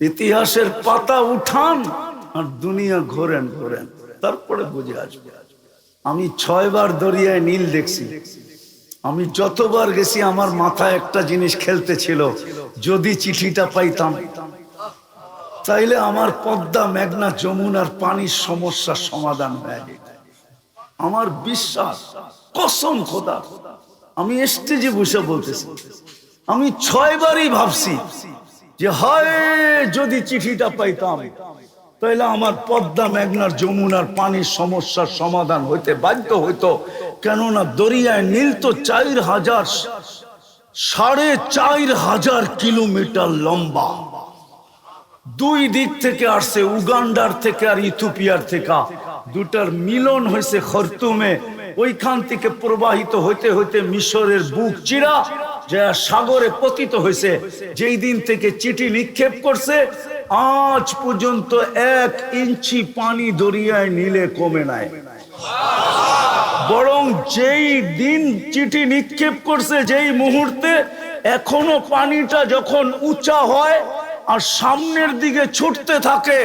ইতিহাসের পাতা উঠান আর দুনিয়া ঘোরেন ঘোরেন। তারপরে বুঝে আসবে। আমি ছয়বার দরিয়ায় নীল দেখছি। আমি যতবার গেছি, আমার মাথায় একটা জিনিস খেলতে ছিল, যদি চিঠিটা পাইতাম। তাইলে আমার পদ্মা, মেঘনা, যমুনার পানির সমস্যার সমাধান হয়ে যেত। আমার বিশ্বাস, কসম খোদা, আমি স্টেজে বসে বলতেছি। আমি ছয়বারই ভাবছি যে হয়, যদি চিঠিটা পাইতাম তাহলে আমার পদ্মা মেঘনার যমুনার পানির সমস্যার সমাধান হইতে বাধ্য হইতো। কেননা দরিয়ায় নীল তো চার হাজার, সাড়ে চার হাজার কিলোমিটার লম্বা। দুই দিক থেকে আসছে, উগান্ডার থেকে আর ইথিওপিয়ার থেকে। দুটার মিলন হয়েছে খরতুমে। ওইখান থেকে প্রবাহিত হইতে হইতে মিশরের বুক চিরা যা সাগরে পতিত হয়েছে, যেই দিন থেকে চিঠি নিক্ষেপ করছে, আজ পর্যন্ত এক ইঞ্চি পানি দরিয়ায় নিলে কমে নাই। বরং যেই দিন চিঠি নিক্ষেপ করছে, যেই মুহূর্তে, এখনও পানিটা যখন উঁচা হয় আর সামনের দিকে ছুটতে থাকে,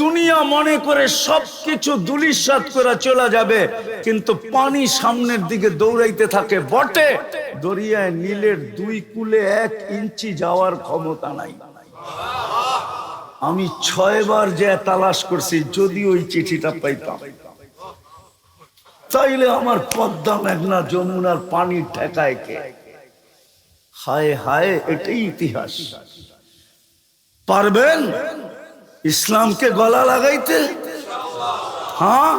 দুনিয়া মনে করে সবকিছু দুলিশাত করে চলে যাবে, কিন্তু পানি সামনের দিকে দৌড়াইতে থাকে। বটে? দরিয়ায় নীলের দুই কুলে এক ইঞ্চি যাওয়ার ক্ষমতা নাই। আমি ছয়বার যে তালাশ করছি, যদি ওই চিঠিটা পাইতাম। তাইলে আমার পদ্মা মেঘনা যমুনার পানি ঠেকায় কে? হায় হায়, এটাই ইতিহাস। পারবেন? ইসলামকে গলা লাগাইতে? হ্যাঁ?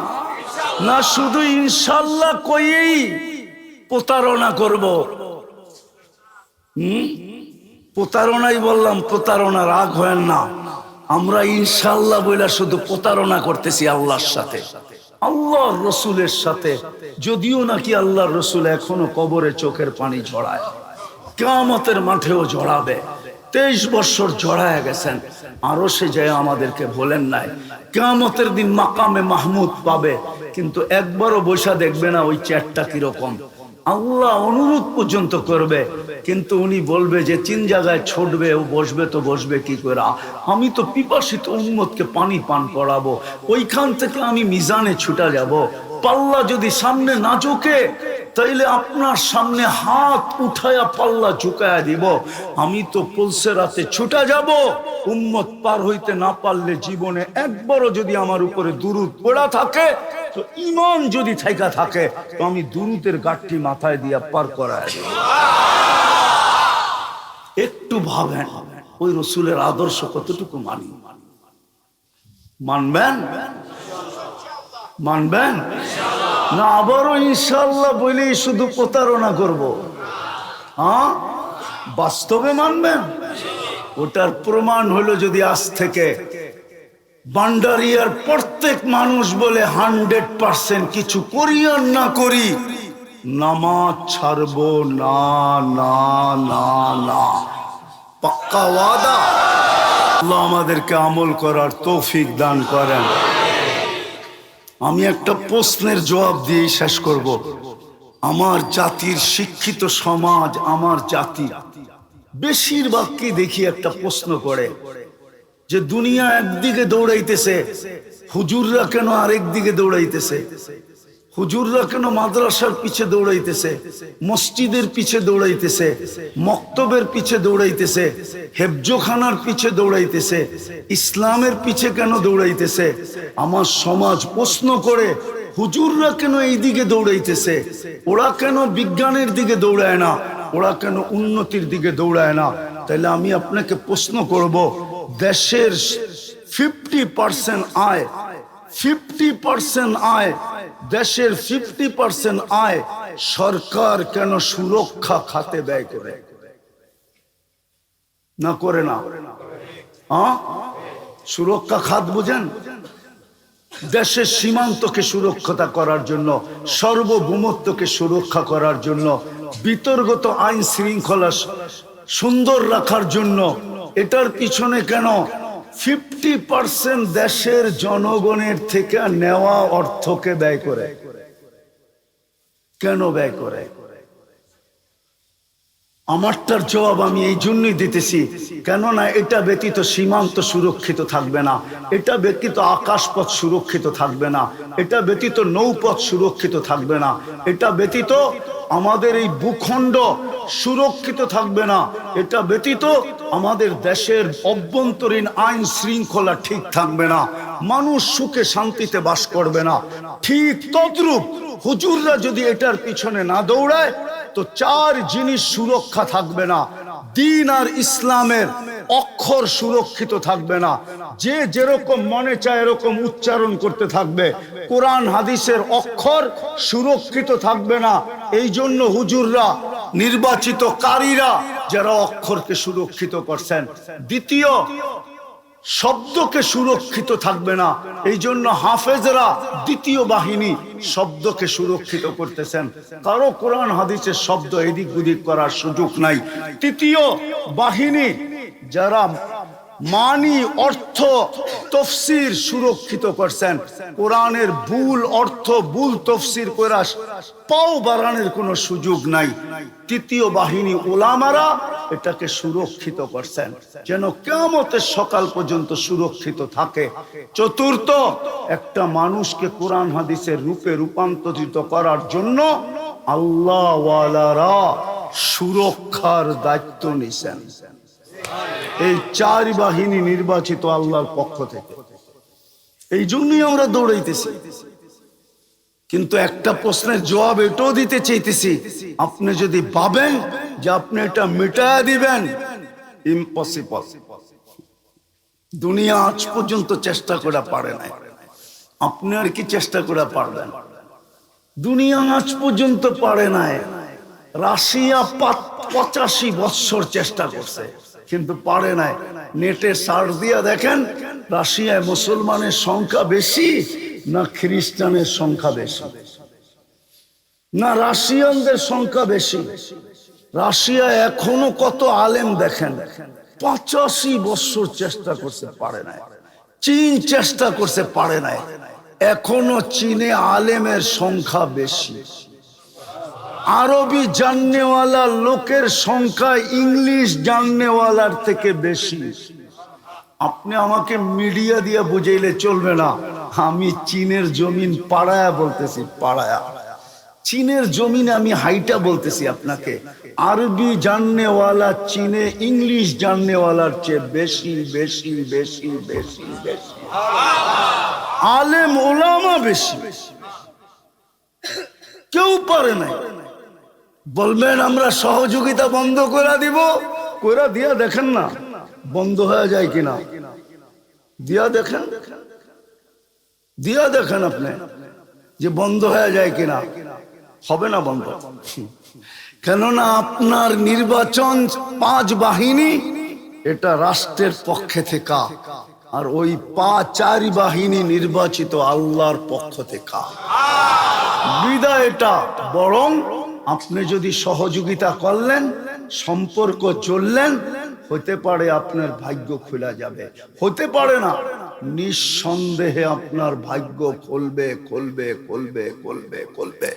না, শুধু ইনশাল্লাহ কইয়েই প্রতারণা করব। হুম? প্রতারণাই বললাম প্রতারণা রাগ হয় না। আমরা ইনশাল্লাহ বইলা শুধু প্রতারণা করতেছি আল্লাহর সাথে। আল্লাহর রসুলের সাথে। যদিও নাকি আল্লাহর রসুল এখনও কবরে চোখের পানি ঝড়ায় কেমতের মাঠেও জড়াবে তেইশ বছর জড়ায় গেছেন। আরও সে যায় আমাদেরকে বলেন নাই। কেমতের দিন মাকামে মাহমুদ পাবে। কিন্তু একবারও বৈশা দেখবে না ওই চ্যাটটা কীরকম। আল্লাহ অনুরোধ পর্যন্ত করবে। কিন্তু উনি বলবে যে, তিন জায়গায় ছুটবে, ও বসবে তো বসবে কি করে? আমি তো পিপাসিত উম্মতকে পানি পান করাবো। ওইখান থেকে আমি মিজানে ছুটা যাব। পাল্লা যদি সামনে না ঝুঁকে তাইলে আপনার সামনে হাত উঠায়া পাল্লা ঝুঁকায়া দিব। আমি তো পলসে রাতে ছুটা যাব, উম্মত পার হইতে না পারলে জীবনে একবারও যদি আমার উপরে দুরুদ পড়া থাকে, তো ইমান যদি থাইকা থাকে, তো আমি দুরুদের গাঠটি মাথায় দিয়া পার করায় একটু ভাবেন, ওই রসুলের আদর্শ কতটুকু মানি? মানবেন? মানবেন? না, আবারও ইনশাল্লাহ বলেই শুধু প্রতারণা করব। হ্যাঁ? বাস্তবে মানবেন? ওটার প্রমাণ হলো যদি আজ থেকে বান্ডারিয়ার প্রত্যেক মানুষ বলে হান্ড্রেড পার্সেন্ট কিছু করি আর না করি, নামাজ ছাড়বো, না না না না। পাক্কা ওয়াদা? আল্লাহ আমাদেরকে আমল করার তৌফিক দান করেন। আমি একটা প্রশ্নের জবাব দিয়ে শেষ করব। আমার জাতির শিক্ষিত সমাজ আমার জাতি। বেশিরভাগকে দেখি একটা প্রশ্ন করে যে দুনিয়া একদিকে দৌড়াইতেছে, হুজুররা কেন আরেক দিকে দৌড়াইতেছে? হুজুররা কেন মাদ্রাসার পিছে দৌড়াইতেছে? মসজিদের পিছে দৌড়াইতেছে? মক্তবের পিছে দৌড়াইতেছে? হেফজোখানার পিছে দৌড়াইতেছে? ইসলামের পিছে কেন দৌড়াইতেছে? আমার সমাজ প্রশ্ন করে, হুজুররা কেন এই দিকে দৌড়াইতেছে? ওরা কেন বিজ্ঞানের দিকে দৌড়ায় না? ওরা কেন উন্নতির দিকে দৌড়ায় না? তাহলে আমি আপনাকে প্রশ্ন করব, দেশের ফিফটি পার্সেন্ট আয় ফিফটি পার্সেন্ট আয়, দেশের ফিফটি পার্সেন্ট আয়, সরকার কেন সুরক্ষা খাতে ব্যয় করে? না করে না। সুরক্ষা খাত বুঝেন? দেশের সীমান্তকে সুরক্ষতা করার জন্য, সর্বভৌমত্বকে সুরক্ষা করার জন্য, বিতর্গত আইন শৃঙ্খলা সুন্দর রাখার জন্য, এটার পিছনে কেন ফিফটি পার্সেন্ট দেশের জনগণের থেকে নেওয়া অর্থকে ব্যয় করে। কেন ব্যয় করে? আমারটার জবাব আমি এই জন্যই দিতেছি, কেননা এটা ব্যতীত সীমান্ত সুরক্ষিত থাকবে না, এটা ব্যতীত আকাশপথ সুরক্ষিত থাকবে না, এটা ব্যতীত নৌপথ সুরক্ষিত থাকবে না, এটা ব্যতীত আমাদের এই ভূখণ্ড সুরক্ষিত থাকবে না। এটা ব্যতীত আমাদের দেশের অভ্যন্তরীণ আইন শৃঙ্খলা ঠিক থাকবে না। মানুষ সুখে শান্তিতে বাস করবে না। ঠিক তদ্রূপ হুজুররা যদি এটার পিছনে না দৌড়ায়, তো চার জিনিস সুরক্ষা থাকবে না। দিন আর ইসলামের অক্ষর সুরক্ষিত থাকবে না। যে যেরকম মনে চায় এরকম উচ্চারণ করতে থাকবে। কোরআন, হাদিসের অক্ষর সুরক্ষিত থাকবে না। এই জন্য হুজুররা, নির্বাচিত কারীরা, যারা অক্ষরকে সুরক্ষিত করছেন, দ্বিতীয়, শব্দকে সুরক্ষিত থাকবে না। এই জন্য হাফেজরা দ্বিতীয় বাহিনী শব্দকে সুরক্ষিত করতেছেন। কারও কোরআন, হাদিসের শব্দ এদিক ওদিক করার সুযোগ নাই। তৃতীয় বাহিনী যারা মানি অর্থ তফসির সুরক্ষিত করছেন। কোরআনের ভুল অর্থ, ভুল তফসির করা পাও বাড়ানোর কোনো সুযোগ নাই। তৃতীয় বাহিনী ওলামারা এটাকে সুরক্ষিত করছেন। যেন কেমতের সকাল পর্যন্ত সুরক্ষিত থাকে। চতুর্থ, একটা মানুষকে কোরআন হাদিসের রূপে রূপান্তরিত করার জন্য আল্লাহওয়ালারা সুরক্ষার দায়িত্ব নিছেন। এই চার বাহিনী নির্বাচিত আল্লাহর পক্ষ থেকে। এই জন্যই আমরা দৌড়াইতেছি। কিন্তু একটা প্রশ্নের জবাব এটাও দিতে চাইতেছি, আপনি যদি ভাবেন যে আপনি এটা মিটায়া দিবেন ইম্পসিবল দুনিয়া আজ পর্যন্ত চেষ্টা করে পারে নাই। আপনি আর কি চেষ্টা করে পারবেন? দুনিয়া আজ পর্যন্ত পারে নাই। রাশিয়া পঁচাশি বৎসর চেষ্টা করছে। কিন্তু পারে নাই। নেটে সার্চ দিয়া দেখেন, রাশিয়ায় মুসলমানের সংখ্যা বেশি না খ্রিস্টানের সংখ্যা বেশি? না রাশিয়ানদের সংখ্যা বেশি? রাশিয়া এখনও কত আলেম দেখেন, পঁচাশি বছর চেষ্টা করতে পারে নাই। চীন চেষ্টা করতে পারে নাই। এখনও চীনে আলেমের সংখ্যা বেশি। আরবি জাননেওয়ালা লোকের সংখ্যা ইংলিশ জাননেওয়ালার থেকে বেশি। আপনি আমাকে মিডিয়া দিয়ে বুঝাইলে চলবে না। আমি চীনের জমিন পাড়ায়া বলতেছি, পাড়ায়া। চীনের জমিন আমি হাইটা বলতেছি আপনাকে। আরবি জাননেওয়ালা চীনে ইংলিশ জাননেওয়ালার চেয়ে বেশি বেশি বেশি বেশি বেশি। আলেম ওলামা বেশি। বেশি কেউ পারে নাই। বলবেন, আমরা সহযোগিতা বন্ধ করে দিব? করে দিয়া দেখেন না। বন্ধ হয়ে যায় কিনা? দিয়া দেখেন। দিয়া দেখেন আপনি যে বন্ধ হয়ে যায় কিনা। হবে না বন্ধ? কেননা আপনার নির্বাচন পাঁচ বাহিনী, এটা রাষ্ট্রের পক্ষে থেকে। আর ওই পাঁচ, চার বাহিনী নির্বাচিত আল্লাহর পক্ষ থেকে। বিদায় এটা বরং আপনি যদি সহযোগিতা করলেন, সম্পর্ক চললেন, হতে পারে আপনার ভাগ্য খোলা যাবে। হতে পারে না। নিঃসন্দেহে আপনার ভাগ্য খুলবে খুলবে খুলবে খুলবে খুলবে।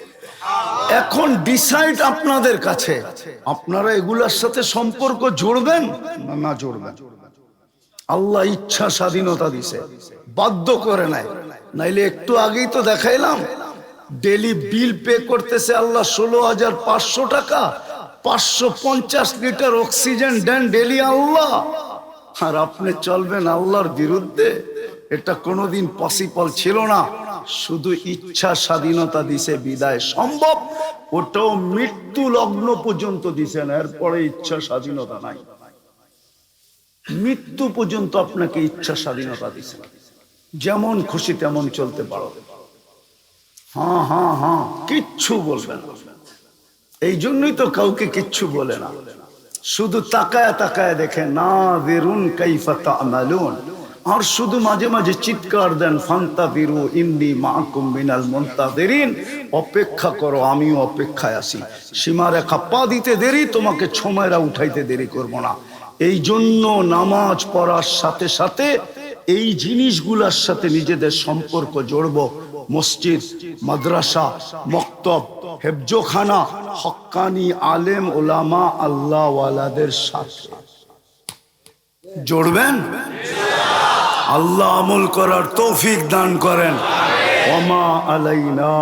এখন ডিসাইড আপনাদের কাছে, আপনারা এগুলার সাথে সম্পর্ক জুড়বেন না না জুড়বেন? আল্লাহ ইচ্ছা স্বাধীনতা দিছে। বাধ্য করে নাই নাইলে একটু আগেই তো দেখাইলাম। ডেলি বিল পে করতেছে আল্লাহ ষোলো হাজার পাঁচশো টাকা, পাঁচশো পঞ্চাশ লিটার অক্সিজেন দেন ডেলি আল্লাহ। আর আপনি চলবেন আল্লাহর বিরুদ্ধে, এটা কোনোদিন পসিবল ছিল না। শুধু ইচ্ছা স্বাধীনতা দিছে, বিদায় সম্ভব। ওটাও মৃত্যু লগ্ন পর্যন্ত দিছেন এরপরে ইচ্ছা স্বাধীনতা নাই। মৃত্যু পর্যন্ত আপনাকে ইচ্ছা স্বাধীনতা দিছে। যেমন খুশি তেমন চলতে পারো। হ্যাঁ হ্যাঁ হ্যাঁ। কিচ্ছু বলবে না। এই জন্যই তো কাউকে কিচ্ছু বলে না। শুধু তাকায় তাকায় দেখে না বেরুন কাইফা তামালুন। আর শুধু মাঝে মাঝে চিৎকার দেন ফান্তা বিরু ইন্দি মাহকুম বিনাল মুনতাদিরিন অপেক্ষা করো, আমিও অপেক্ষায় আসি সীমারেখা পা দিতে দেরি, তোমাকে ছমেরা উঠাইতে দেরি করব না। এই জন্য নামাজ পড়ার সাথে সাথে এই জিনিসগুলোর সাথে নিজেদের সম্পর্ক জড়ব। মসজিদ, মাদ্রাসা, মক্তব, হেফজোখানা, হক্কানি আলেম ওলামা আল্লাহওয়ালাদের সাথে। জড়বেন? আল্লাহ আমল করার তৌফিক দান করেন। ওমা আলাইনা